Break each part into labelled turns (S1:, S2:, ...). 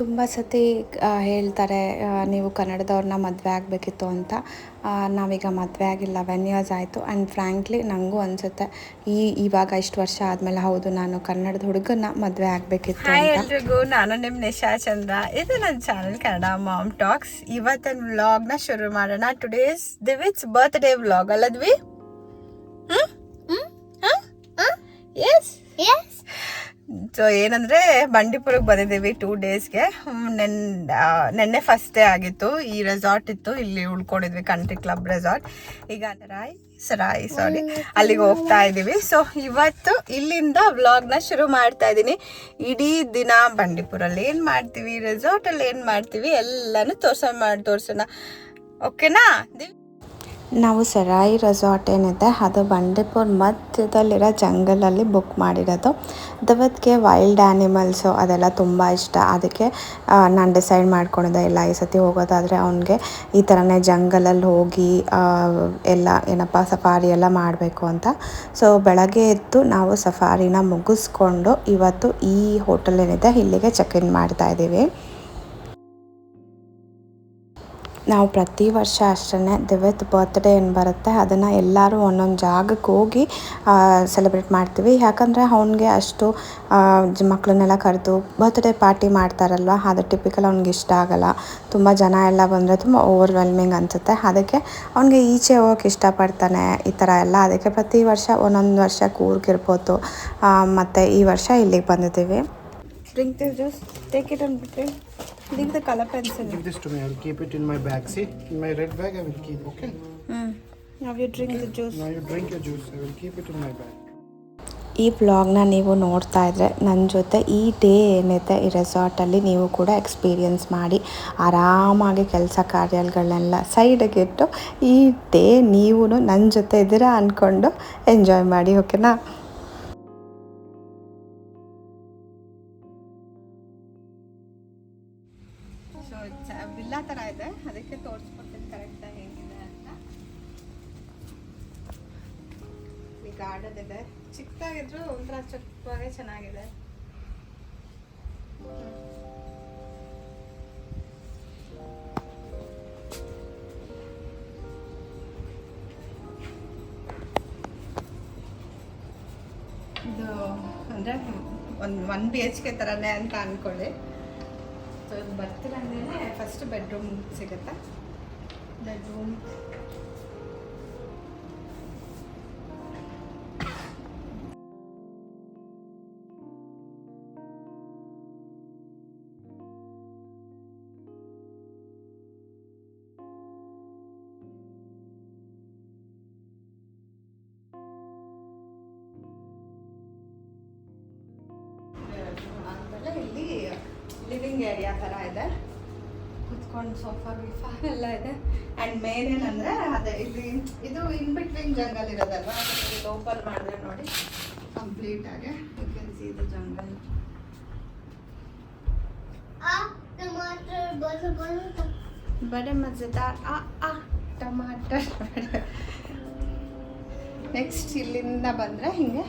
S1: ತುಂಬ ಸತಿ ಹೇಳ್ತಾರೆ ನೀವು ಕನ್ನಡದವ್ರನ್ನ ಮದುವೆ ಆಗಬೇಕಿತ್ತು ಅಂತ. ನಾವೀಗ ಮದುವೆ ಆಗಿಲ್ಲ ವೆನ್ ಇಯರ್ಸ್ ಆಯಿತು. ಆ್ಯಂಡ್ ಫ್ರ್ಯಾಂಕ್ಲಿ ನನಗೂ ಅನಿಸುತ್ತೆ ಈ ಇವಾಗ ಇಷ್ಟು ವರ್ಷ ಆದಮೇಲೆ ಹೌದು ನಾನು ಕನ್ನಡದ ಹುಡುಗನ ಮದುವೆ ಆಗಬೇಕಿತ್ತು
S2: ಎಲ್ರಿಗೂ ನಾನು ನಿಮ್ಮ ನಿಶಾ ಚಂದ್ರ. ಇದು ನನ್ನ ಚಾನಲ್ ಕನ್ನಡ ಮಾಮ್ ಟಾಕ್ಸ್ ಇವತ್ತಿನ ವ್ಲಾಗ್ನ ಶುರು ಮಾಡೋಣ. ಟುಡೇಸ್ ದಿವಿಟ್ಸ್ ಬರ್ತ್ಡೇ ವ್ಲಾಗ್ ಅಲ್ಲದ್ವಿ? ಎಸ್ ಸೊ ಏನಂದ್ರೆ ಬಂಡೀಪುರಕ್ಕೆ ಬಂದಿದ್ದೀವಿ ಟೂ ಡೇಸ್ಗೆ ನೆನ್ ನೆನ್ನೆ ಫಸ್ಟ್ ಡೇ ಆಗಿತ್ತು. ಈ ರೆಸಾರ್ಟ್ ಇತ್ತು. ಇಲ್ಲಿ ಉಳ್ಕೊಂಡಿದ್ವಿ ಕಂಟ್ರಿ ಕ್ಲಬ್ ರೆಸಾರ್ಟ್ ಈಗ ರಾಯ್ ಸರಾಯ್ ಸಾರಿ ಅಲ್ಲಿಗೆ ಹೋಗ್ತಾ ಇದ್ದೀವಿ. ಸೊ ಇವತ್ತು ಇಲ್ಲಿಂದ ವ್ಲಾಗ್ನ ಶುರು ಮಾಡ್ತಾ ಇದ್ದೀನಿ. ಇಡೀ ದಿನ ಬಂಡೀಪುರಲ್ಲಿ ಏನು ಮಾಡ್ತೀವಿ ರೆಸಾರ್ಟಲ್ಲಿ ಏನು ಮಾಡ್ತೀವಿ ಎಲ್ಲನೂ ತೋರ್ಸ ಮಾಡಿ ತೋರ್ಸೋಣ. ಓಕೆನಾ ದಿವ್-
S1: ನಾವು ಸರಾಯಿ ರೆಸಾರ್ಟ್ ಏನಿದೆ, ಅದು ಬಂಡೀಪುರ್ ಮಧ್ಯದಲ್ಲಿರೋ ಜಂಗಲಲ್ಲಿ ಬುಕ್ ಮಾಡಿರೋದು. ದವತ್ಗೆ ವೈಲ್ಡ್ ಆ್ಯನಿಮಲ್ಸು ಅದೆಲ್ಲ ತುಂಬ ಇಷ್ಟ. ಅದಕ್ಕೆ ನಾನು ಡಿಸೈಡ್ ಮಾಡ್ಕೊಂಡಿದ್ದೆ, ಇಲ್ಲ ಈ ಸತಿ ಹೋಗೋದಾದರೆ ಅವನಿಗೆ ಈ ಥರನೇ ಜಂಗಲಲ್ಲಿ ಹೋಗಿ ಎಲ್ಲ ಏನಪ್ಪ, ಸಫಾರಿ ಎಲ್ಲ ಮಾಡಬೇಕು ಅಂತ. ಸೊ ಬೆಳಗ್ಗೆ ಎದ್ದು ನಾವು ಸಫಾರಿನ ಮುಗಿಸ್ಕೊಂಡು ಇವತ್ತು ಈ ಹೋಟೆಲ್ ಏನಿದೆ, ಇಲ್ಲಿಗೆ ಚೆಕ್ ಇನ್ ಮಾಡ್ತಾ ಇದ್ದೀವಿ. ನಾವು ಪ್ರತಿ ವರ್ಷ ಅಷ್ಟೇ ದಿವ್ಯತ್ ಬರ್ತ್ಡೇ ಏನು ಬರುತ್ತೆ, ಅದನ್ನು ಎಲ್ಲರೂ ಒಂದೊಂದು ಜಾಗಕ್ಕೆ ಹೋಗಿ ಸೆಲೆಬ್ರೇಟ್ ಮಾಡ್ತೀವಿ. ಯಾಕಂದರೆ ಅವನಿಗೆ ಅಷ್ಟು ಮಕ್ಕಳನ್ನೆಲ್ಲ ಕರೆದು ಬರ್ತ್ಡೇ ಪಾರ್ಟಿ ಮಾಡ್ತಾರಲ್ವ, ಅದು ಟಿಪಿಕಲ್ ಅವ್ನಿಗೆ ಇಷ್ಟ ಆಗಲ್ಲ. ತುಂಬ ಜನ ಎಲ್ಲ ಬಂದರೆ ತುಂಬ ಓವರ್ವೆಲ್ಮಿಂಗ್ ಅನಿಸುತ್ತೆ. ಅದಕ್ಕೆ ಅವನಿಗೆ ಈಚೆ ಹೋಗೋಕೆ ಇಷ್ಟಪಡ್ತಾನೆ, ಈ ಥರ ಎಲ್ಲ. ಅದಕ್ಕೆ ಪ್ರತಿ ವರ್ಷ ಒಂದೊಂದು ವರ್ಷ ಕೂರ್ಗಿರ್ಬೋದು ಮತ್ತು ಈ ವರ್ಷ ಇಲ್ಲಿಗೆ ಬಂದಿದ್ದೀವಿ.
S2: Drink juice take it drink. Leave the color pencil.
S3: Give this to me. I'll keep it in my bag. See, in my red bag, I will keep. Okay.
S2: Mm. Now you drink the juice.
S3: Now you drink your juice. I will keep it in my bag.
S1: ಈ ಬ್ಲಾಗ್ನ ನೀವು ನೋಡ್ತಾ ಇದ್ರೆ ನನ್ನ ಜೊತೆ ಈ day ಏನಿದೆ ಈ ರೆಸಾರ್ಟಲ್ಲಿ ನೀವು ಕೂಡ ಎಕ್ಸ್ಪೀರಿಯನ್ಸ್ ಮಾಡಿ ಆರಾಮಾಗಿ ಕೆಲಸ ಕಾರ್ಯಗಳನ್ನೆಲ್ಲ ಸೈಡಿಗೆ ಇಟ್ಟು ಈ ಡೇ ನೀವು ನನ್ನ ಜೊತೆ ಇದ್ದೀರಾ ಅಂದ್ಕೊಂಡು ಎಂಜಾಯ್ ಮಾಡಿ ಓಕೆನಾ
S2: ಚಿಕ್ಕದಾಗಿದ್ರು ಒಂಥರ ಚಪ್ಪಾಗೆ ಚೆನ್ನಾಗಿದೆ. ಇದು ಅಂದರೆ ಒಂದು ಒನ್ ಬಿ ಎಚ್ ಕೆ ಥರನೇ ಅಂತ ಅಂದ್ಕೊಳ್ಳಿ ಸೊ ಇದು ಅಂದ್ರೆ ಫಸ್ಟ್ ಬೆಡ್ರೂಮ್ ಸಿಗುತ್ತೆ? ಬೆಡ್ರೂಮ್ ಆಮೇಲೆ ಇಲ್ಲಿ ಲಿವಿಂಗ್ ಏರಿಯಾ ಥರ ಇದೆ. ಕುತ್ಕೊಂಡು ಸೋಫಾ ಗಿಫಾ ಎಲ್ಲ ಇದೆ. ಆ್ಯಂಡ್ ಮೇನ್ ಏನಂದರೆ ಅದೇ ಇಲ್ಲಿ ಇದು ಇನ್ ಬಿಟ್ವೀನ್ ಜಂಗಲ್ ಇರೋದಲ್ವಾ? ಇದು ಓಪನ್ ಮಾಡಿದ್ರೆ ನೋಡಿ ಕಂಪ್ಲೀಟ್ ಆಗಿ you can see the jungle ಬಡೆ ಮಜೆದಾರ್. ಆ ಆ ಟಮಾಟರ್. ನೆಕ್ಸ್ಟ್ ಇಲ್ಲಿಂದ ಬಂದರೆ ಹಿಂಗೆ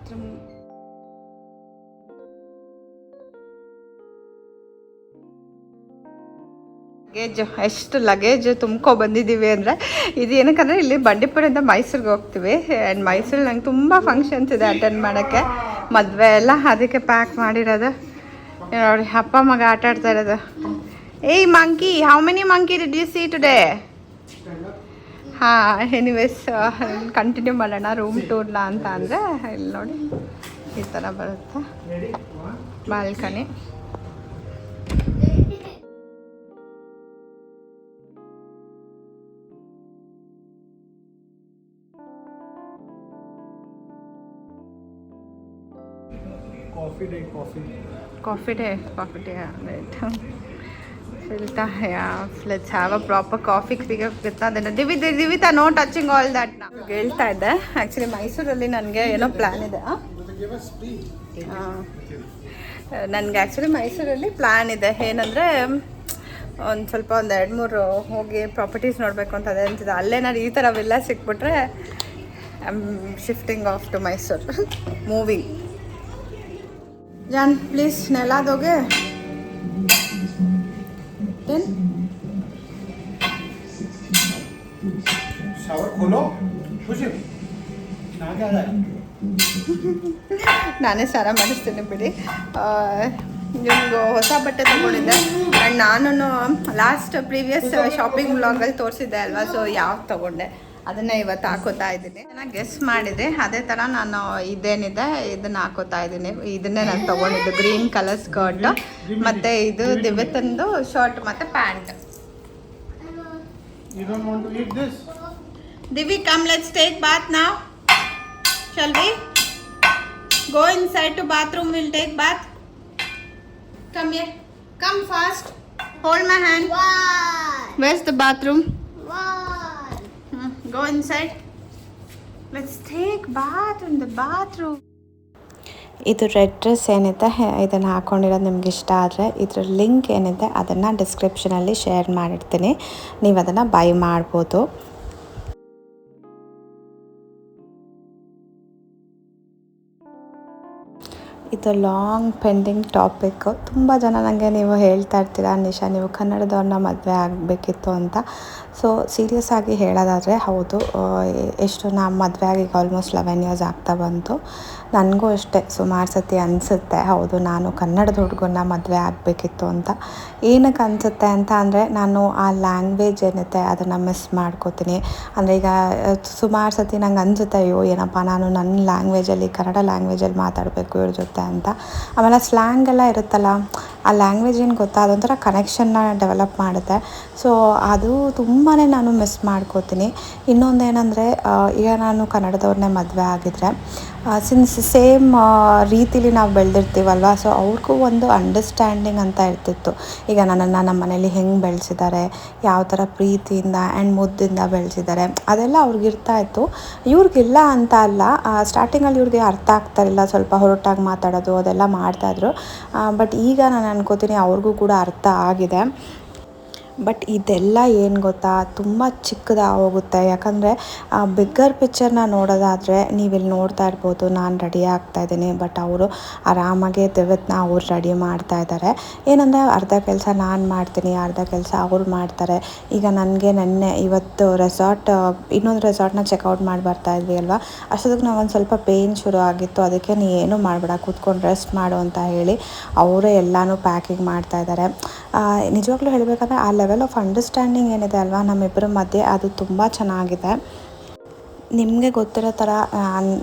S2: ಬಾತ್ರೂಮ್ ಲಗೇಜ್, ಎಷ್ಟು ಲಗೇಜ್ ತುಂಬ್ಕೊ ಬಂದಿದ್ದೀವಿ ಅಂದರೆ, ಇದು ಏನಕ್ಕಂದರೆ ಇಲ್ಲಿ ಬಂಡೀಪುರದಿಂದ ಮೈಸೂರಿಗೆ ಹೋಗ್ತೀವಿ. ಆ್ಯಂಡ್ ಮೈಸೂರಲ್ಲಿ ನಂಗೆ ತುಂಬ ಫಂಕ್ಷನ್ಸ್ ಇದೆ ಅಟೆಂಡ್ ಮಾಡೋಕ್ಕೆ. ಮದುವೆ ಎಲ್ಲ ಅದಕ್ಕೆ ಪ್ಯಾಕ್ ಮಾಡಿರೋದು. ನೋಡಿ, ಅಪ್ಪ ಮಗ ಆಟ ಆಡ್ತಾ ಇರೋದು. Hey monkey how many monkey did you see today ಹಾಂ ಎನಿವೇಸ್ ಕಂಟಿನ್ಯೂ ಮಾಡೋಣ ರೂಮ್ ಟೂರ್ನ ಅಂತ ಅಂದರೆ ಇಲ್ಲಿ ನೋಡಿ ಈ ಥರ ಬರುತ್ತೆ. Balcony
S3: coffee day coffee
S1: day coffee day day, right. Yeah yeah. Let's have a proper coffee speaker with that. Divita, Divita, touching all all ನ. ಹೇಳ್ತಾ ಇದ್ದೆ ಆ್ಯಕ್ಚುಲಿ ಮೈಸೂರಲ್ಲಿ ನನಗೆ ಏನೋ ಪ್ಲ್ಯಾನ್ ಇದೆ
S3: They give us free. Take
S1: ನನಗೆ actually ಮೈಸೂರಲ್ಲಿ plan ಇದೆ ಏನಂದರೆ ಒಂದು ಸ್ವಲ್ಪ ಒಂದು ಎರಡು ಮೂರು ಹೋಗಿ ಪ್ರಾಪರ್ಟೀಸ್ ನೋಡಬೇಕು ಅಂತ ಅದೇ ಅಂತಿದೆ ಅಲ್ಲೇನಾದ್ರು ಈ ಥರ villa ಸಿಕ್ಬಿಟ್ರೆ
S2: I am shifting off to Mysuru moving John please ನೆಲಾದೋಗೆ ಏನು
S3: शावर खोलो खुशी नहा के आ रहा है
S2: ನಾನೇ ಸ್ನಾನ ಮಾಡಿಸ್ತೀನಿ ಬಿಡಿ ನಿಮ್ಗೆ ಹೊಸ ಬಟ್ಟೆ ತೊಗೊಂಡಿದ್ದೆ ಆ್ಯಂಡ್ ನಾನು ಲಾಸ್ಟ್ ಪ್ರೀವಿಯಸ್ ಶಾಪಿಂಗ್ ಬ್ಲಾಗಲ್ಲಿ ತೋರಿಸಿದ್ದೆ ಅಲ್ವಾ ಸೊ ಯಾವ್ದು ತೊಗೊಂಡೆ ಅದನ್ನ ಇವತ್ತು ಹಾಕೋತಾ ಇದ್ದೀನಿ. ಚೆನ್ನಾಗಿ ಗೆಸ್ ಮಾಡಿದೆ. ಅದೇ ತರ ನಾನು ಇದೇನಿದೆ ಇದನ್ನ ಹಾಕೋತಾ ಇದ್ದೀನಿ. ಇದನ್ನೇ ನಾನು ತಗೊಂಡಿದ್ದು. ಗ್ರೀನ್ ಕಲರ್ ಸ್ಕರ್ಟ್ ಮತ್ತೆ ಇದು ದಿವ್ಯತಂದು ಶರ್ಟ್ ಮತ್ತೆ
S3: pant
S2: Divi come let's take bath ನಾವ್ Chalvi go inside to bathroom will take bath come ಯೇ come fast hold my hand west bathroom Go inside. Let's take bath in the bathroom.
S1: ಇದು red dress ಏನಿದೆ ಇದನ್ನು ಹಾಕ್ಕೊಂಡಿರೋದು ನಿಮ್ಗೆ ಇಷ್ಟ ಆದರೆ ಇದ್ರ link ಏನಿದೆ ಅದನ್ನು ಡಿಸ್ಕ್ರಿಪ್ಷನಲ್ಲಿ ಶೇರ್ ಮಾಡಿರ್ತೀನಿ ನೀವು ಅದನ್ನು ಬೈ ಮಾಡ್ಬೋದು ಇದು ಲಾಂಗ್ ಪೆಂಡಿಂಗ್ ಟಾಪಿಕ್ ತುಂಬ ಜನ ನನಗೆ ನೀವು ಹೇಳ್ತಾ ಇರ್ತೀರಾ, ನಿಶಾ, ನೀವು ಕನ್ನಡದವ್ರನ್ನ ಮದುವೆ ಆಗಬೇಕಿತ್ತು ಅಂತ. ಸೊ ಸೀರಿಯಸ್ ಆಗಿ ಹೇಳೋದಾದರೆ ಹೌದು ಎಷ್ಟು ನಾ ಮದುವೆ ಆಗಿ ಆಲ್ಮೋಸ್ಟ್ ಲೆವೆನ್ ಇಯರ್ಸ್ ಆಗ್ತಾ ಬಂತು. ನನಗೂ ಅಷ್ಟೇ ಸುಮಾರು ಸತಿ ಅನಿಸುತ್ತೆ, ಹೌದು ನಾನು ಕನ್ನಡದ ಹುಡುಗನ ಮದುವೆ ಆಗಬೇಕಿತ್ತು ಅಂತ. ಏನಕ್ಕೆ ಅನಿಸುತ್ತೆ ಅಂತ ಅಂದರೆ ನಾನು ಆ ಲ್ಯಾಂಗ್ವೇಜ್ ಏನಿದೆ ಅದನ್ನು ಮಿಸ್ ಮಾಡ್ಕೋತೀನಿ. ಅಂದರೆ ಈಗ ಸುಮಾರು ಸತಿ ನಂಗೆ ಅನಿಸುತ್ತೆ, ಅಯ್ಯೋ ಏನಪ್ಪ ನಾನು ನನ್ನ ಲ್ಯಾಂಗ್ವೇಜಲ್ಲಿ ಕನ್ನಡ ಲ್ಯಾಂಗ್ವೇಜಲ್ಲಿ ಮಾತಾಡಬೇಕು ಇವ್ರ ಜೊತೆ ಅಂತ. ಆಮೇಲೆ ಸ್ಲ್ಯಾಂಗ್ ಎಲ್ಲ ಇರುತ್ತಲ್ಲ, ಆ ಲ್ಯಾಂಗ್ವೇಜ್ ಏನು ಗೊತ್ತಾ, ಅದೊಂಥರ ಕನೆಕ್ಷನ್ನ ಡೆವಲಪ್ ಮಾಡುತ್ತೆ. ಸೊ ಅದು ತುಂಬಾ ನಾನು ಮಿಸ್ ಮಾಡ್ಕೋತೀನಿ. ಇನ್ನೊಂದು ಏನಂದರೆ ಈಗ ನಾನು ಕನ್ನಡದವ್ರನ್ನೇ ಮದುವೆ ಆಗಿದ್ರೆ ಸಿನ್ಸ್ ಸೇಮ್ ರೀತಿಲಿ ನಾವು ಬೆಳೆದಿರ್ತೀವಲ್ವ ಸೊ ಅವ್ರಿಗೂ ಒಂದು ಅಂಡರ್ಸ್ಟ್ಯಾಂಡಿಂಗ್ ಅಂತ ಇರ್ತಿತ್ತು. ಈಗ ನನ್ನನ್ನು ನಮ್ಮ ಮನೇಲಿ ಹೆಂಗೆ ಬೆಳೆಸಿದ್ದಾರೆ ಯಾವ ಥರ ಪ್ರೀತಿಯಿಂದ ಆ್ಯಂಡ್ ಮುದ್ದಿಂದ ಬೆಳೆಸಿದ್ದಾರೆ ಅದೆಲ್ಲ ಅವ್ರಿಗೆ ಇರ್ತಾ ಇತ್ತು. ಇವ್ರಿಗಿಲ್ಲ ಅಂತ ಅಲ್ಲ ಸ್ಟಾರ್ಟಿಂಗಲ್ಲಿ ಇವ್ರಿಗೆ ಅರ್ಥ ಆಗ್ತಾ ಇರಲಿಲ್ಲ ಸ್ವಲ್ಪ ಹೊರಟಾಗಿ ಮಾತಾಡೋದು, ಅದೆಲ್ಲ ಮಾಡ್ತಾಯಿದ್ರು ಬಟ್ ಈಗ ನಾನು ಅನ್ಕೋತೀನಿ ಅವ್ರಿಗೂ ಕೂಡ ಅರ್ಥ ಆಗಿದೆ. ಬಟ್ ಇದೆಲ್ಲ ಏನು ಗೊತ್ತಾ? ತುಂಬ ಹೋಗುತ್ತೆ. ಯಾಕಂದರೆ ಬಿಗ್ಗರ್ ಪಿಕ್ಚರ್ನ ನೋಡೋದಾದರೆ ನೀವಿಲ್ಲಿ ನೋಡ್ತಾ ಇರ್ಬೋದು, ನಾನು ರೆಡಿ ಆಗ್ತಾ ಇದ್ದೀನಿ, ಬಟ್ ಅವರು ಆರಾಮಾಗಿ ದಿವತ್ನ ಅವ್ರು ರೆಡಿ ಮಾಡ್ತಾ ಇದ್ದಾರೆ ಏನಂದರೆ ಅರ್ಧ ಕೆಲಸ ನಾನು ಮಾಡ್ತೀನಿ, ಅರ್ಧ ಕೆಲಸ ಅವ್ರು ಮಾಡ್ತಾರೆ. ಈಗ ನನಗೆ ನೆನ್ನೆ ಇವತ್ತು ರೆಸಾರ್ಟ್ ಇನ್ನೊಂದು ರೆಸಾರ್ಟ್ನ ಚೆಕ್ಔಟ್ ಮಾಡಿ ಬರ್ತಾ ಇದ್ವಿ ಅಲ್ವಾ? ಅಷ್ಟೊತ್ತಿಗೆ ನಾವೊಂದು ಸ್ವಲ್ಪ ಪೇಯ್ನ್ ಶುರು ಆಗಿತ್ತು. ಅದಕ್ಕೆ ನೀ ಏನು ಮಾಡಬೇಡ, ಕೂತ್ಕೊಂಡು ರೆಸ್ಟ್ ಮಾಡು ಅಂತ ಹೇಳಿ ಅವರೇ ಎಲ್ಲನೂ ಪ್ಯಾಕಿಂಗ್ ಮಾಡ್ತಾ ಇದ್ದಾರೆ ನಿಜವಾಗ್ಲೂ ಹೇಳಬೇಕಂದ್ರೆ ಆ ಲೆವೆಲ್ ಆಫ್ ಅಂಡರ್ಸ್ಟ್ಯಾಂಡಿಂಗ್ ಏನಿದೆ ಅಲ್ವಾ? ನಮ್ಮಿಬ್ಬರ ಮಧ್ಯೆ ಅದು ತುಂಬ ಚೆನ್ನಾಗಿದೆ. ನಿಮಗೆ ಗೊತ್ತಿರೋ ಥರ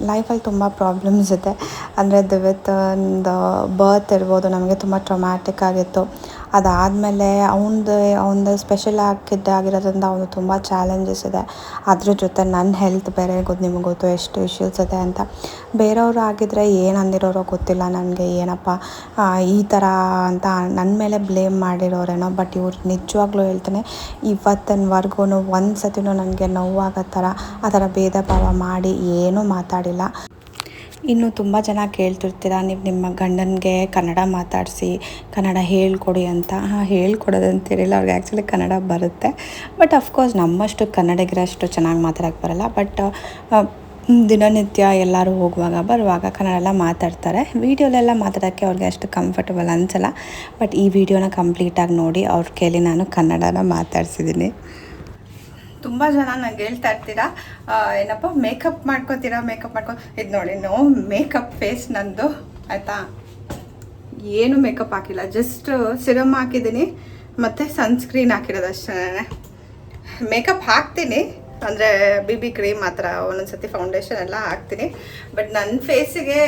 S1: ಲೈಫಲ್ಲಿ ತುಂಬ ಪ್ರಾಬ್ಲಮ್ಸ್ ಇದೆ. ಅಂದರೆ ದಿವಿತ್ತಂದು ಬರ್ತ್ ಇರ್ಬೋದು, ನಮಗೆ ತುಂಬ ಟ್ರೊಮ್ಯಾಟಿಕ್ ಆಗಿತ್ತು. ಅದಾದಮೇಲೆ ಅವನದು ಅವನದು ಸ್ಪೆಷಲ್ ಆಗಿರೋದ್ರಿಂದ ಅವನು ತುಂಬ ಚಾಲೆಂಜಸ್ ಇದೆ. ಅದ್ರ ಜೊತೆ ನನ್ನ ಹೆಲ್ತ್ ಬೇರೆ ಗೊತ್ತು ನಿಮಗೆ ಗೊತ್ತು ಎಷ್ಟು ಇಶ್ಯೂಸ್ ಇದೆ ಅಂತ. ಬೇರೆಯವರು ಆಗಿದ್ದರೆ ಏನು ಅಂದಿರೋರೋ ಗೊತ್ತಿಲ್ಲ ನನಗೆ, ಏನಪ್ಪ ಈ ಥರ ಅಂತ ನನ್ನ ಮೇಲೆ ಬ್ಲೇಮ್ ಮಾಡಿರೋರೇನೋ ಬಟ್ ಇವ್ರು ನಿಜವಾಗ್ಲೂ ಹೇಳ್ತಾನೆ ಇವತ್ತಿನವರೆಗೂ ಒಂದು ಸತಿನೂ ನನಗೆ ನೋವಾಗೋ ಥರ ಆ ಥರ ಭೇದ ಭಾವ ಮಾಡಿ ಏನೂ ಮಾತಾಡಿಲ್ಲ. ಇನ್ನು ತುಂಬ ಜನ ಕೇಳ್ತಿರ್ತೀರ, ನೀವು ನಿಮ್ಮ ಗಂಡನಿಗೆ ಕನ್ನಡ ಮಾತಾಡಿಸಿ, ಕನ್ನಡ ಹೇಳ್ಕೊಡಿ ಅಂತ. ಹಾಂ, ಹೇಳ್ಕೊಡೋದಂತಿರಲಿಲ್ಲ, ಅವ್ರಿಗೆ ಆ್ಯಕ್ಚುಲಿ ಕನ್ನಡ ಬರುತ್ತೆ. ಬಟ್ ಅಫ್ಕೋರ್ಸ್ ನಮ್ಮಷ್ಟು ಕನ್ನಡಿಗರಷ್ಟು ಚೆನ್ನಾಗಿ ಮಾತಾಡೋಕ್ಕೆ ಬರಲ್ಲ. ಬಟ್ ದಿನನಿತ್ಯ ಎಲ್ಲರೂ ಹೋಗುವಾಗ, ಬರುವಾಗ ಕನ್ನಡ ಎಲ್ಲ ಮಾತಾಡ್ತಾರೆ. ವೀಡಿಯೋಲೆಲ್ಲ ಮಾತಾಡೋಕ್ಕೆ ಅವ್ರಿಗೆ ಅಷ್ಟು ಕಂಫರ್ಟಬಲ್ ಅನಿಸಲ್ಲ. ಬಟ್ ಈ ವಿಡಿಯೋನ ಕಂಪ್ಲೀಟಾಗಿ ನೋಡಿ, ಅವ್ರ ಕೇಳಿ ನಾನು ಕನ್ನಡನ ಮಾತಾಡ್ಸಿದ್ದೀನಿ.
S2: ತುಂಬ ಜನ ನಂಗೆ ಹೇಳ್ತಾ ಇರ್ತೀರಾ ಏನಪ್ಪ ಮೇಕಪ್ ಮಾಡ್ಕೋತೀರಾ ಮೇಕಪ್ ಮಾಡ್ಕೊ, ಇದು ನೋಡಿ ನೋ ಮೇಕಪ್ ಫೇಸ್ ನಂದು, ಆಯಿತಾ? ಏನು ಮೇಕಪ್ ಹಾಕಿಲ್ಲ ಜಸ್ಟ್ ಸಿರಮ್ ಹಾಕಿದ್ದೀನಿ, ಮತ್ತು ಸನ್ಸ್ಕ್ರೀನ್ ಹಾಕಿರೋದು ಅಷ್ಟೇ ಮೇಕಪ್ ಹಾಕ್ತೀನಿ ಅಂದರೆ ಬಿ ಬಿ ಕ್ರೀಮ್ ಮಾತ್ರ ಒಂದೊಂದು ಸತಿ ಫೌಂಡೇಶನ್ ಎಲ್ಲ ಹಾಕ್ತೀನಿ. ಬಟ್ ನನ್ನ ಫೇಸಿಗೆ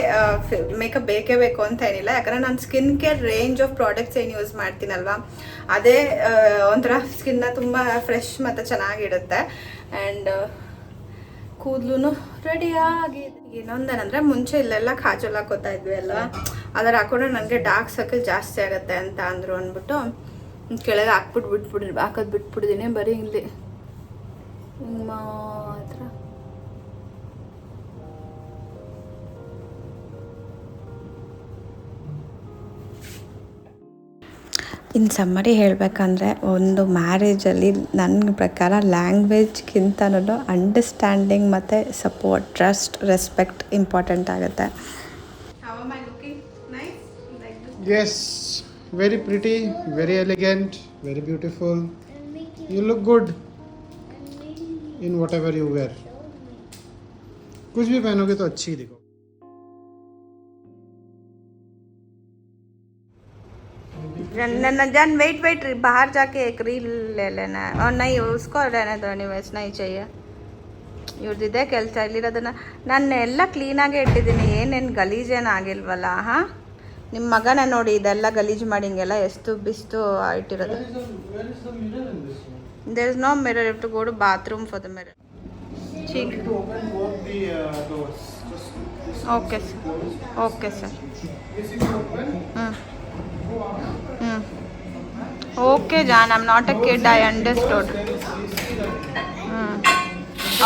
S2: ಮೇಕಪ್ ಬೇಕೇ ಬೇಕು ಅಂತ ಏನಿಲ್ಲ. ಯಾಕಂದರೆ ನಾನು skin care range of products ಏನು ಯೂಸ್ ಮಾಡ್ತೀನಲ್ವಾ? ಅದೇ ಒಂಥರ ಸ್ಕಿನ್ನ ತುಂಬ ಫ್ರೆಶ್ ಮತ್ತು ಚೆನ್ನಾಗಿಡುತ್ತೆ ಆ್ಯಂಡ್ ಕೂದಲು ರೆಡಿಯಾಗಿ ಇನ್ನೊಂದೇನಂದರೆ ಮುಂಚೆ ಇಲ್ಲೆಲ್ಲ ಕಾಜಲ್ ಹಾಕೋತಾ ಇದ್ವಿ ಅಲ್ವಾ? ಅದರ ಹಾಕೊಂಡ್ರೆ ನನಗೆ ಡಾರ್ಕ್ ಸರ್ಕಲ್ ಜಾಸ್ತಿ ಆಗುತ್ತೆ ಅಂತ ಅಂದರು ಅಂದ್ಬಿಟ್ಟು, ಕೆಳಗೆ ಹಾಕ್ಬಿಟ್ಟು ಬಿಟ್ಬಿಡಿ ಹಾಕೋದು ಬಿಟ್ಬಿಟ್ಟಿದ್ದೀನಿ ಬರೀ ಇಲ್ಲಿ ಮಾತ್ರ
S1: ಇನ್ನು ಸಮ್ಮರಿ ಹೇಳಬೇಕಂದ್ರೆ ಒಂದು ಮ್ಯಾರೇಜಲ್ಲಿ ನನ್ನ ಪ್ರಕಾರ ಲ್ಯಾಂಗ್ವೇಜ್ಗಿಂತನೂ ಅಂಡರ್ಸ್ಟ್ಯಾಂಡಿಂಗ್ ಮತ್ತು ಸಪೋರ್ಟ್ ಟ್ರಸ್ಟ್ ರೆಸ್ಪೆಕ್ಟ್ ಇಂಪಾರ್ಟೆಂಟ್ ಆಗುತ್ತೆ.
S2: Yes very pretty very elegant very beautiful
S3: you look pretty, very elegant, very beautiful. You look good in whatever you wear. कुछ भी पहनोगे तो अच्छी दिखो
S2: नन्ना जान वेट वेट बाहर जाके एक रील ले लेना है और नहीं उसको रहने दो ಎನಿವೇಸ್ नहीं चाहिए ಇವ್ರದ್ದಿದೆ ಕೆಲಸ ಇಲ್ಲಿರೋದನ್ನ ನಾನು ಎಲ್ಲ ಕ್ಲೀನಾಗೇ ಇಟ್ಟಿದ್ದೀನಿ ಏನೇನು ಗಲೀಜೇನು ಆಗಿಲ್ವಲ್ಲ ಹಾಂ ನಿಮ್ಮ ಮಗನ ನೋಡಿ ಇದೆಲ್ಲ ಗಲೀಜು ಮಾಡಿ ಹಿಂಗೆಲ್ಲ ಎಷ್ಟು ಬಿಸ್ತು ಇಟ್ಟಿರೋದು there is no mirror I've to go to bathroom for the mirror ठीक
S3: to open both the uh, doors. Just
S2: okay sir okay sir
S3: this is open.
S2: ಹ್ಞೂ ಹ್ಞೂ okay John I'm not a kid I understood ಹ್ಞೂ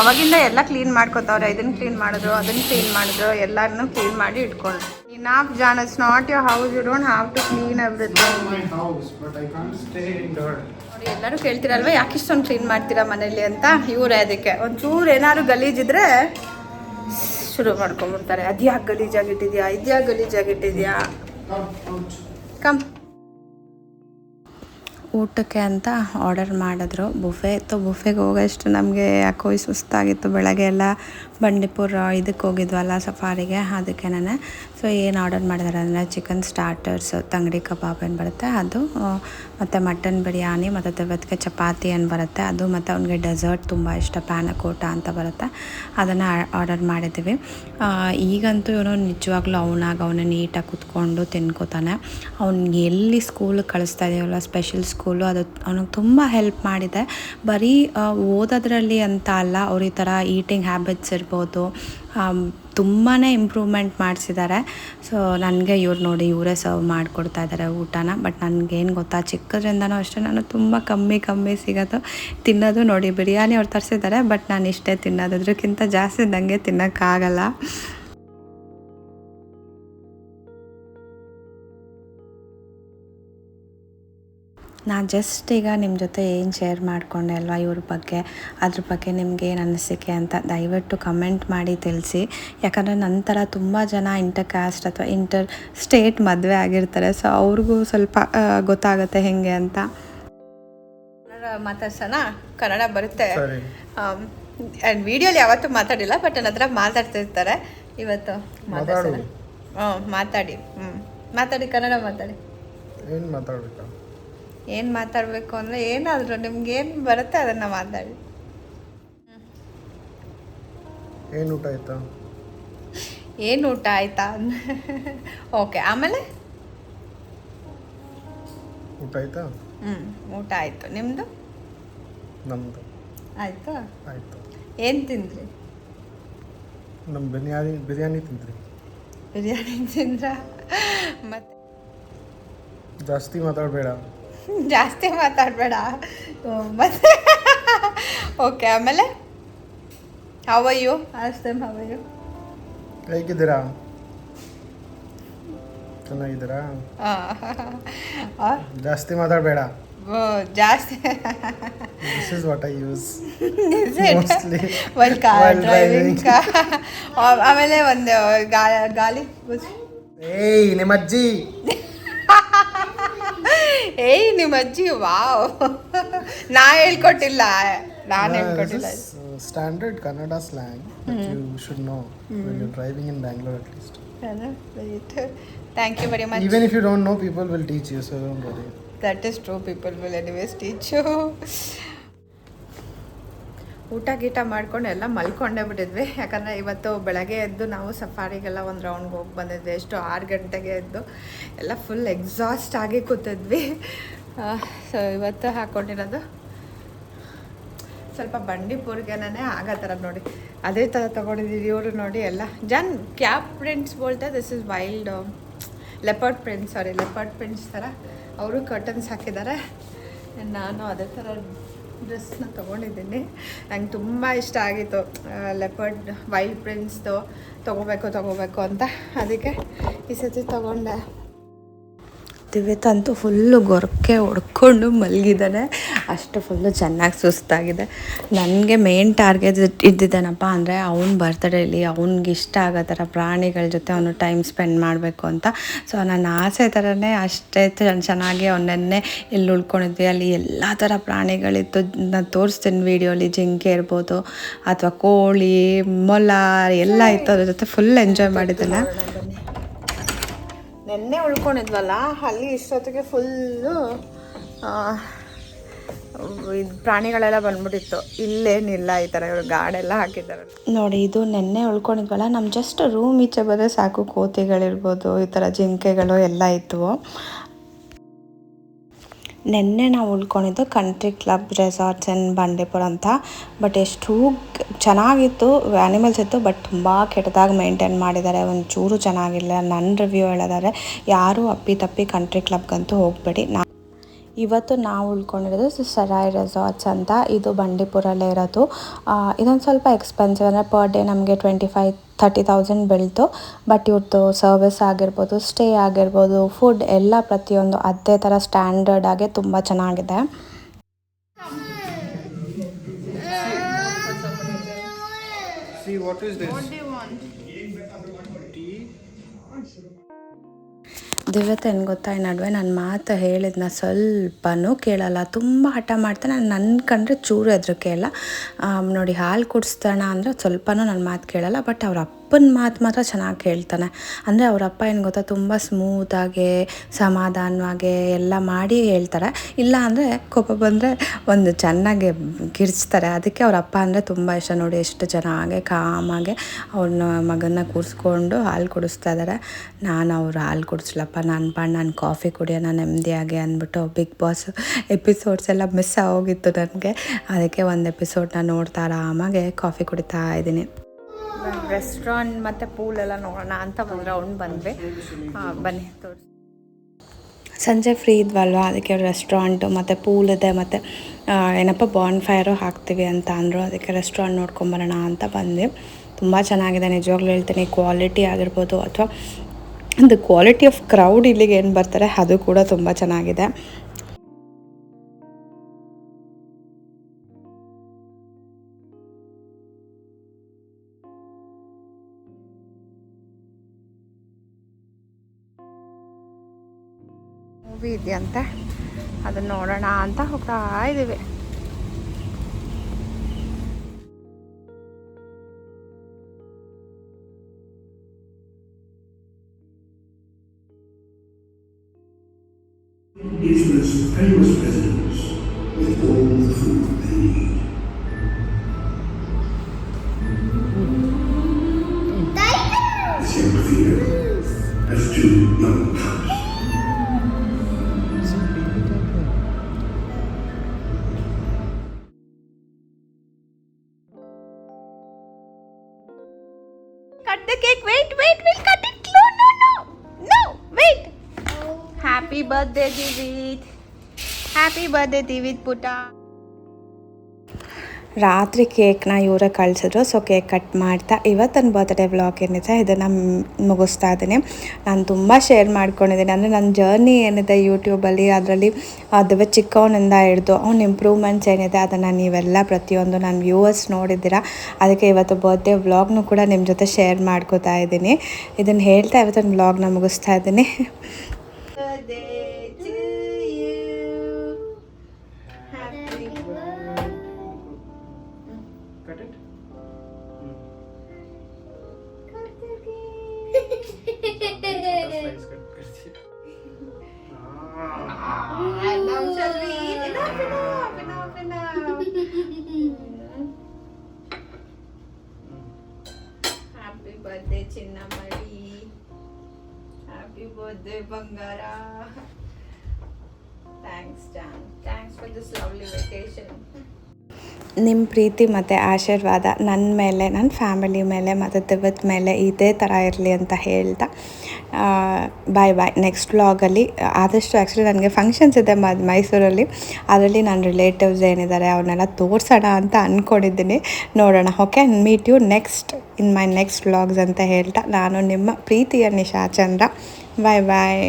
S2: ಅವಾಗಿಂದ ಎಲ್ಲ clean ಮಾಡ್ಕೋತಾವ್ರೆ ಇದನ್ನು clean ಮಾಡಿದ್ರು ಅದನ್ನು clean ಮಾಡಿದ್ರು ಎಲ್ಲರನ್ನೂ ಕ್ಲೀನ್ ಮಾಡಿ ಇಟ್ಕೊಂಡ್ರು. Enough John it's not
S3: your house you don't have to clean
S2: everything ಎಲ್ಲರೂ ಕೇಳ್ತೀರಲ್ವ, ಯಾಕೆ ಇಷ್ಟೊಂದು ಕ್ಲೀನ್ ಮಾಡ್ತೀರಾ ಮನೇಲಿ ಅಂತ? ಇವರೇ ಅದಕ್ಕೆ. ಒಂಚೂರು ಏನಾದ್ರು ಗಲೀಜಿದ್ರೆ ಶುರು ಮಾಡ್ಕೊಂಡ್ಬಿಡ್ತಾರೆ. ಅದ್ಯಾಕೆ ಗಲೀಜಾಗಿಟ್ಟಿದ್ಯಾ? ಇದ್ಯಾಕೆ ಗಲೀಜಾಗಿಟ್ಟಿದ್ಯಾ. ಕಮ್
S1: ಊಟಕ್ಕೆ ಅಂತ ಆರ್ಡರ್ ಮಾಡಿದ್ರು. ಬುಫೆ ಇತ್ತು ಬುಫೆಗೆ ಹೋಗೋಷ್ಟು ನಮಗೆ ಯಾಕೋ ಸುಸ್ತಾಗಿತ್ತು ಬೆಳಗ್ಗೆ ಎಲ್ಲ. ಬಂಡೀಪುರ ಇದಕ್ಕೆ ಹೋಗಿದ್ವಲ್ಲ ಸಫಾರಿಗೆ ಅದಕ್ಕೆ ನಾನು ಸೊ ಏನು ಆರ್ಡರ್ ಮಾಡಿದಾರೆ ಅಂದರೆ ಚಿಕನ್ ಸ್ಟಾರ್ಟರ್ಸ್ ತಂಗಡಿ ಕಬಾಬ್ ಏನು ಬರುತ್ತೆ, ಅದು ಮತ್ತು ಮಟನ್ ಬಿರಿಯಾನಿ, ಮತ್ತು ತವತ್ಗೆ ಚಪಾತಿ ಏನು ಬರುತ್ತೆ, ಅದು ಮತ್ತು ಅವ್ನಿಗೆ ಡೆಸರ್ಟ್ ತುಂಬ ಇಷ್ಟ ಪ್ಯಾನಕೋಟ ಅಂತ ಬರುತ್ತೆ. ಅದನ್ನು ಆರ್ಡರ್ ಮಾಡಿದ್ದೀವಿ. ಈಗಂತೂ ಇವನು ನಿಜವಾಗ್ಲೂ ಅವನಾಗ ಅವನು ನೀಟಾಗಿ ಕುತ್ಕೊಂಡು ತಿನ್ಕೋತಾನೆ. ಅವ್ನಿಗೆ ಎಲ್ಲಿ ಸ್ಕೂಲ್ ಕಳಿಸ್ತಾ ಇದೀವಲ್ಲ ಸ್ಪೆಷಲ್ ಸ್ಕೂಲು ಅದು ಅವನಿಗೆ ತುಂಬ ಹೆಲ್ಪ್ ಮಾಡಿದೆ. ಬರೀ ಓದೋದ್ರಲ್ಲಿ ಅಂತ ಅಲ್ಲ, ಅವ್ರ ಈ ಥರ ಈಟಿಂಗ್ ಹ್ಯಾಬಿಟ್ಸ್ ಇರ್ಬೋದು ತುಂಬಾ ಇಂಪ್ರೂವ್ಮೆಂಟ್ ಮಾಡಿಸಿದ್ದಾರೆ ಸೊ ನನಗೆ ಇವ್ರು ನೋಡಿ ಇವರೇ ಸರ್ವ್ ಮಾಡಿಕೊಡ್ತಾ ಇದ್ದಾರೆ ಊಟನ. ಬಟ್ ನನಗೇನು ಗೊತ್ತಾ, ಚಿಕ್ಕದ್ರಿಂದನೂ ಅಷ್ಟೇ, ನಾನು ತುಂಬ ಕಮ್ಮಿ ಕಮ್ಮಿ ಸಿಗೋದು ತಿನ್ನೋದು ನೋಡಿ. ಬಿರಿಯಾನಿ ಅವ್ರು ತರಿಸಿದ್ದಾರೆ ಬಟ್ ನಾನು ಇಷ್ಟೇ ತಿನ್ನೋದು. ಅದಕ್ಕಿಂತ ಜಾಸ್ತಿ ನನಗೆ ತಿನ್ನೋಕ್ಕಾಗಲ್ಲ. ನಾನು ಜಸ್ಟ್ ಈಗ ನಿಮ್ಮ ಜೊತೆ ಏನು ಶೇರ್ ಮಾಡಿಕೊಂಡೆ ಅಲ್ವಾ ಇವ್ರ ಬಗ್ಗೆ? ಅದ್ರ ಬಗ್ಗೆ ನಿಮ್ಗೆ ಏನು ಅನಿಸಿಕೆ ಅಂತ ದಯವಿಟ್ಟು ಕಮೆಂಟ್ ಮಾಡಿ ತಿಳಿಸಿ. ಯಾಕಂದರೆ ನಂತರ ತುಂಬ ಜನ ಇಂಟರ್ ಕ್ಯಾಸ್ಟ್ ಅಥವಾ ಇಂಟರ್ ಸ್ಟೇಟ್ ಮದುವೆ ಆಗಿರ್ತಾರೆ ಸೊ ಅವ್ರಿಗೂ ಸ್ವಲ್ಪ ಗೊತ್ತಾಗುತ್ತೆ ಹೆಂಗೆ ಅಂತ.
S2: ಕನ್ನಡ ಮಾತಾಡ್ಸೋಣ? ಕನ್ನಡ ಬರುತ್ತೆ. ಆ್ಯಂಡ್ ವಿಡಿಯೋಲಿ ಯಾವತ್ತೂ ಮಾತಾಡಿಲ್ಲ ಬಟ್ ನನ್ನ ಹತ್ರ ಮಾತಾಡ್ತಿರ್ತಾರೆ ಇವತ್ತು ಮಾತಾಡ್ಸೋಣ? ಹ್ಞೂ ಮಾತಾಡಿ. ಹ್ಞೂ ಮಾತಾಡಿ ಕನ್ನಡ ಮಾತಾಡಿ.
S3: ಏನು ಮಾತಾಡ್ಬೇಕಾ?
S2: ಏನು ಮಾತಾಡಬೇಕು ಅಂದರೆ ಏನಾದರೂ ನಿಮ್ಗೇನು ಏನು ಬರುತ್ತೆ ಅದನ್ನು ಮಾತಾಡಿ.
S3: ಏನು ಊಟ ಆಯ್ತಾ?
S2: ಏನು ಊಟ ಆಯ್ತಾ ಓಕೆ ಆಮೇಲೆ?
S3: ಊಟ ಆಯ್ತಾ?
S2: ಹ್ಞೂ ಊಟ ಆಯಿತು. ನಿಮ್ಮದು
S3: ನಮ್ಮದು
S2: ಆಯಿತಾ?
S3: ಆಯಿತು.
S2: ಏನು ತಿಂದ್ರಿ?
S3: ನಮ್ಮ ಬಿರಿಯಾನಿ ಬಿರಿಯಾನಿ ತಿಂದ್ರಿ
S2: ಬಿರಿಯಾನಿ ತಿಂದ್ರ? ಮತ್ತೆ?
S3: ಜಾಸ್ತಿ ಮಾತಾಡಬೇಡ.
S2: ಜಾಸ್ತಿ ಮಾತಾಡಬೇಡ. ಮತ್ತೆ ಓಕೆ ಆಮೇಲೆ? ಹವಯ್ಯು ಆಸ್ತಮ್ ಹವಯ್ಯು
S3: ಹೇಗಿದ್ದೀರಾ? ಚೆನ್ನಾಗಿದ್ದೀರಾ? ಜಾಸ್ತಿ ಮಾತಾಡಬೇಡ.
S2: ಜಾಸ್ತಿ.
S3: This is what I use
S2: Is it?
S3: Mostly.
S2: While car
S3: while
S2: driving.
S3: driving.
S2: ಆ- ಆಮೇಲೆ ಒಂದು ಗಾ- ಗಾಲಿ? ಬಸ್
S3: ಏಯ್ ನಿಮ್ಮ ಅಜ್ಜಿ.
S2: ಏಯ್ ನಿಮ್ಮ ಅಜ್ಜಿ ವಾವ್ ನಾ ಹೇಳ್ಕೊಟ್ಟಿಲ್ಲ ನಾನು ಹೇಳ್ಕೊಟ್ಟಿಲ್ಲ
S3: standard Kannada slang you should know when you driving in Bangalore at least
S2: thank you very much
S3: even if you don't know people will teach you so don't worry
S2: that is true people will anyways teach you ಊಟ ಗೀಟ ಮಾಡ್ಕೊಂಡು ಎಲ್ಲ ಮಲ್ಕೊಂಡೇ ಬಿಟ್ಟಿದ್ವಿ. ಯಾಕಂದರೆ ಇವತ್ತು ಬೆಳಗ್ಗೆ ಎದ್ದು ನಾವು ಸಫಾರಿಗೆಲ್ಲ ಒಂದು ರೌಂಡ್ಗೆ ಹೋಗಿ ಬಂದಿದ್ವಿ. ಎಷ್ಟು ಆರು ಗಂಟೆಗೆ ಎದ್ದು ಎಲ್ಲ ಫುಲ್ ಎಕ್ಸಾಸ್ಟ್ ಆಗಿ ಕೂತಿದ್ವಿ. ಸೊ ಇವತ್ತು ಹಾಕ್ಕೊಂಡಿರೋದು ಸ್ವಲ್ಪ ಬಂಡೀಪುರ್ಗೆನೇ ಆಗೋ ಥರ ನೋಡಿ. ಅದೇ ಥರ ತೊಗೊಂಡಿದ್ದೀವಿ ಇವರು ನೋಡಿ ಎಲ್ಲ. ಜನ್, cap prints ಬೋಲ್ತಾ this is wild leopard prints sorry leopard prints ಥರ. ಅವರು ಕರ್ಟನ್ಸ್ ಹಾಕಿದ್ದಾರೆ. ನಾನು ಅದೇ ಥರ ಡ್ರೆಸ್ನ ತೊಗೊಂಡಿದ್ದೀನಿ. ನಂಗೆ ತುಂಬ ಇಷ್ಟ ಆಗಿತ್ತು. ಲೆಪರ್ಡ್ ವೈಲ್ಡ್ ಪ್ರಿಂಟ್ಸ್ದು ತೊಗೋಬೇಕು ತೊಗೋಬೇಕು ಅಂತ. ಅದಕ್ಕೆ ಈ ಸತಿ ತೊಗೊಂಡೆ.
S1: ದಿವ್ಯತಂತೂ ಫುಲ್ಲು ಗೊರಕೆ ಹೊಡ್ಕೊಂಡು ಮಲಗಿದ್ದಾನೆ ಅಷ್ಟು ಫುಲ್ಲು ಚೆನ್ನಾಗಿ ಸುಸ್ತಾಗಿದೆ. ನನಗೆ ಮೇನ್ ಟಾರ್ಗೆಟ್ ಇದ್ದಿದ್ದೇನಪ್ಪ ಅಂದರೆ ಅವ್ನ ಬರ್ತ್ಡೇಲಿ ಅವ್ನಿಗೆ ಇಷ್ಟ ಆಗೋ ಥರ ಪ್ರಾಣಿಗಳ ಜೊತೆ ಅವನು ಟೈಮ್ ಸ್ಪೆಂಡ್ ಮಾಡಬೇಕು ಅಂತ. ಸೊ ನನ್ನ ಆಸೆ ಥರನೇ ಅಷ್ಟೇ ಚೆನ್ನ- ಚೆನ್ನಾಗಿ ಅವನನ್ನೇ ಇಲ್ಲಿ ಉಳ್ಕೊಂಡಿದ್ವಿ. ಅಲ್ಲಿ ಎಲ್ಲ ಥರ ಪ್ರಾಣಿಗಳಿತ್ತು. ನಾನು ತೋರಿಸ್ತೀನಿ ವೀಡಿಯೋಲಿ ಜಿಂಕೆ ಇರ್ಬೋದು ಅಥವಾ ಕೋಳಿ, ಮೊಲ, ಎಲ್ಲ ಇತ್ತು. ಅದ್ರ ಜೊತೆ ಫುಲ್ ಎಂಜಾಯ್ ಮಾಡಿದ್ದಾನೆ.
S2: ನೆನ್ನೆ ಉಳ್ಕೊಂಡಿದ್ವಲ್ಲ, ಅಲ್ಲಿ ಇಷ್ಟೊತ್ತಿಗೆ ಫುಲ್ಲು ಇದು ಪ್ರಾಣಿಗಳೆಲ್ಲ ಬಂದ್ಬಿಟ್ಟಿತ್ತು. ಇಲ್ಲೇನಿಲ್ಲ ಈ ಥರ ಇವರು ಗಾಡೆಲ್ಲ ಹಾಕಿದ್ದಾರೆ.
S1: ನೋಡಿ, ಇದು ನೆನ್ನೆ ಉಳ್ಕೊಂಡಿದ್ವಲ್ಲ ನಮ್ಮ ಜಸ್ಟ್ ರೂಮ್ ಈಚೆ ಬಂದರೆ ಸಾಕು, ಕೋತಿಗಳಿರ್ಬೋದು, ಈ ಥರ ಜಿಂಕೆಗಳು ಎಲ್ಲ ಇದ್ವು. ನಿನ್ನೆ ನಾವು ಉಳ್ಕೊಂಡಿದ್ದು country club resorts in Bandipur ಅಂತ. ಬಟ್ ಎಷ್ಟು ಚೆನ್ನಾಗಿತ್ತು ಆ್ಯನಿಮಲ್ಸ್ ಇತ್ತು ಬಟ್ ತುಂಬ ಕೆಟ್ಟದಾಗಿ ಮೇಂಟೈನ್ ಮಾಡಿದ್ದಾರೆ. ಒಂಚೂರು ಚೆನ್ನಾಗಿಲ್ಲ ನನ್ನ ರಿವ್ಯೂ ಹೇಳಿದ್ದಾರೆ, ಯಾರೂ ಅಪ್ಪಿ ತಪ್ಪಿ ಕಂಟ್ರಿ ಕ್ಲಬ್ಗಂತೂ ಹೋಗಬೇಡಿ. ನಾ ಇವತ್ತು ನಾವು ಉಳ್ಕೊಂಡಿರೋದು ಸರಾಯ್ ರೆಸಾರ್ಟ್ಸ್ ಅಂತ. ಇದು ಬಂಡೀಪುರಲ್ಲೇ ಇರೋದು. ಇದೊಂದು ಸ್ವಲ್ಪ ಎಕ್ಸ್ಪೆನ್ಸಿವ್ ಅಂದರೆ ಪರ್ ಡೇ ನಮಗೆ ಟ್ವೆಂಟಿ ಫೈವ್ ತರ್ಟಿ ತೌಸಂಡ್ ಬೆಳೀತು ಬಟ್ ಇವ್ರದ್ದು ಸರ್ವಿಸ್ ಆಗಿರ್ಬೋದು ಸ್ಟೇ ಆಗಿರ್ಬೋದು ಫುಡ್ ಎಲ್ಲ ಪ್ರತಿಯೊಂದು ಅದೇ ಥರ ಸ್ಟ್ಯಾಂಡರ್ಡ್ ಆಗಿ ತುಂಬ ಚೆನ್ನಾಗಿದೆ
S3: See what is this?
S1: ಏನು ಗೊತ್ತಾ ಈ ನಡುವೆ ನನ್ನ ಮಾತು ಹೇಳಿದ್ನ ಸ್ವಲ್ಪನೂ ಕೇಳಲ್ಲ. ತುಂಬ ಹಠ ಮಾಡ್ತಾನೆ ನಾನು ನನ್ನ ಕಂಡ್ರೆ ಚೂರು ಹೆದ್ರಿಕೆ ಇಲ್ಲ. ನೋಡಿ ಹಾಲು ಕುಡಿಸ್ತಾಣ ಅಂದರೆ ಸ್ವಲ್ಪನೂ ನನ್ನ ಮಾತು ಕೇಳಲ್ಲ ಬಟ್ ಅವ್ರ ಅಪ್ಪನ ಮಾತು ಮಾತ್ರ ಚೆನ್ನಾಗಿ ಕೇಳ್ತಾನೆ. ಅಂದರೆ ಅವ್ರ ಅಪ್ಪ ಏನು ಗೊತ್ತಾ, ತುಂಬ ಸ್ಮೂತಾಗೆ ಸಮಾಧಾನವಾಗಿ ಎಲ್ಲ ಮಾಡಿ ಹೇಳ್ತಾರೆ. ಇಲ್ಲ ಅಂದರೆ ಕೋಪ ಬಂದರೆ ಒಂದು ಚೆನ್ನಾಗಿ ಕಿರ್ಚ್ತಾರೆ ಅದಕ್ಕೆ ಅವ್ರ ಅಪ್ಪ ಅಂದರೆ ತುಂಬ ಇಷ್ಟ. ನೋಡಿ ಎಷ್ಟು ಚೆನ್ನಾಗೆ, ಕಾಮಾಗೆ ಅವ್ರನ್ನ ಮಗನ್ನ ಕೂರಿಸ್ಕೊಂಡು ಹಾಲು ಕುಡಿಸ್ತಾ ಇದ್ದಾರೆ ನಾನು ಅವ್ರು ಹಾಲು ಕುಡಿಸ್ಲಪ್ಪ. ನಾನು ಪಾಡ್ ನಾನು ಕಾಫಿ ಕುಡಿಯೋಣ ನೆಮ್ಮದಿಯಾಗಿ ಅಂದ್ಬಿಟ್ಟು ಬಿಗ್ ಬಾಸ್ ಎಪಿಸೋಡ್ಸ್ ಎಲ್ಲ ಮಿಸ್ ಆಗೋಗಿತ್ತು ನನಗೆ. ಅದಕ್ಕೆ ಒಂದು ಎಪಿಸೋಡ್ನ ನೋಡ್ತಾ ಆರಾಮಾಗೆ ಕಾಫಿ ಕುಡಿತಾ ಇದ್ದೀನಿ.
S2: ರೆಸ್ಟೋರೆಂಟ್ ಮತ್ತು ಎಲ್ಲ ನೋಡೋಣ ಅಂತ ಒಂದು ರೌಂಡ್ ಬಂದ್ವಿ. ಬನ್ನಿ, ತೋರಿಸಿ.
S1: ಸಂಜೆ ಫ್ರೀ ಇದ್ವಲ್ವ? ಅದಕ್ಕೆ ರೆಸ್ಟೋರೆಂಟು ಮತ್ತು ಪೂಲ್ ಇದೆ, ಮತ್ತು ಏನಪ್ಪ ಬಾನ್ ಫೈರು ಹಾಕ್ತೀವಿ ಅಂತ ಅಂದರು. ಅದಕ್ಕೆ ರೆಸ್ಟೋರೆಂಟ್ ನೋಡ್ಕೊಂಬರೋಣ ಅಂತ ಬಂದ್ವಿ. ತುಂಬ ಚೆನ್ನಾಗಿದೆ. ನಿಜವಾಗ್ಲೂ ಹೇಳ್ತೀನಿ ಕ್ವಾಲಿಟಿ ಆಗಿರ್ಬೋದು ಅಥವಾ ದ ಕ್ವಾಲಿಟಿ ಆಫ್ ಕ್ರೌಡ್ ಇಲ್ಲಿಗೆ ಏನು ಬರ್ತಾರೆ, ಅದು ಕೂಡ ತುಂಬ ಚೆನ್ನಾಗಿದೆ.
S2: ಮೂವಿ ಇದೆಯಂತೆ ಅದನ್ನ ನೋಡೋಣ ಅಂತ ಹೋಗ್ತಾ ಇದ್ದೀವಿ
S4: It's those famous presidents with all the food they need. The same fear as two young
S2: Happy birthday, Divit. ದಿವಿತ್ ಪುಟ.
S1: ರಾತ್ರಿ ಕೇಕ್ನ ಇವರೇ ಕಳಿಸಿದ್ರು ಸೊ ಕೇಕ್ ಕಟ್ ಮಾಡ್ತಾ ಇವತ್ತಿನ ಬರ್ತ್ಡೇ ವ್ಲಾಗ್ ಏನಿದೆ ಇದನ್ನು ಮುಗಿಸ್ತಾ ಇದ್ದೀನಿ. ನಾನು ತುಂಬ ಶೇರ್ ಮಾಡ್ಕೊಂಡಿದ್ದೀನಿ. ಅಂದರೆ ನನ್ನ ಜರ್ನಿ ಏನಿದೆ ಯೂಟ್ಯೂಬಲ್ಲಿ ಅದರಲ್ಲಿ ಅದು ಚಿಕ್ಕವನಿಂದ ಹಿಡಿದು ಅವ್ನ ಇಂಪ್ರೂವ್ಮೆಂಟ್ಸ್ ಏನಿದೆ ಅದನ್ನು ನೀವೆಲ್ಲ ಪ್ರತಿಯೊಂದು ನನ್ನ ವ್ಯೂವರ್ಸ್ ನೋಡಿದ್ದೀರಾ. ಅದಕ್ಕೆ ಇವತ್ತು ಬರ್ತ್ಡೇ ವ್ಲಾಗ್ನು ಕೂಡ ನಿಮ್ಮ ಜೊತೆ ಶೇರ್ ಮಾಡ್ಕೋತಾ ಇದ್ದೀನಿ. ಇದನ್ನು ಹೇಳ್ತಾ ಇವತ್ತಿನ ವ್ಲಾಗ್ನ ಮುಗಿಸ್ತಾ ಇದ್ದೀನಿ.
S2: ಬರ್ತ್ಡೇ ಚಿನ್ನ ಮಡಿ ಹ್ಯಾಪಿ ಬರ್ತ್ಡೇ ಬಂಗಾರ thanks Dan thanks for this lovely vacation
S1: ನಿಮ್ಮ ಪ್ರೀತಿ ಮತ್ತು ಆಶೀರ್ವಾದ ನನ್ನ ಮೇಲೆ ನನ್ನ ಫ್ಯಾಮಿಲಿ ಮೇಲೆ ಮತ್ತು ದಿವತ್ ಮೇಲೆ ಇದೇ ಥರ ಇರಲಿ ಅಂತ ಹೇಳ್ತಾ ಬಾಯ್ ಬಾಯ್ ನೆಕ್ಸ್ಟ್ ವ್ಲಾಗಲ್ಲಿ ಆದಷ್ಟು ಆ್ಯಕ್ಚುಲಿ ನನಗೆ ಫಂಕ್ಷನ್ಸ್ ಇದೆ ಮದ್ ಮೈಸೂರಲ್ಲಿ. ಅದರಲ್ಲಿ ನನ್ನ ರಿಲೇಟಿವ್ಸ್ ಏನಿದ್ದಾರೆ ಅವನ್ನೆಲ್ಲ ತೋರಿಸೋಣ ಅಂತ ಅಂದ್ಕೊಂಡಿದ್ದೀನಿ ನೋಡೋಣ okay meet you next in my next vlogs ಅಂತ ಹೇಳ್ತಾ, ನಾನು ನಿಮ್ಮ ಪ್ರೀತಿಯ ನಿಶಾ ಚಂದ್ರ. ಬಾಯ್ ಬಾಯ್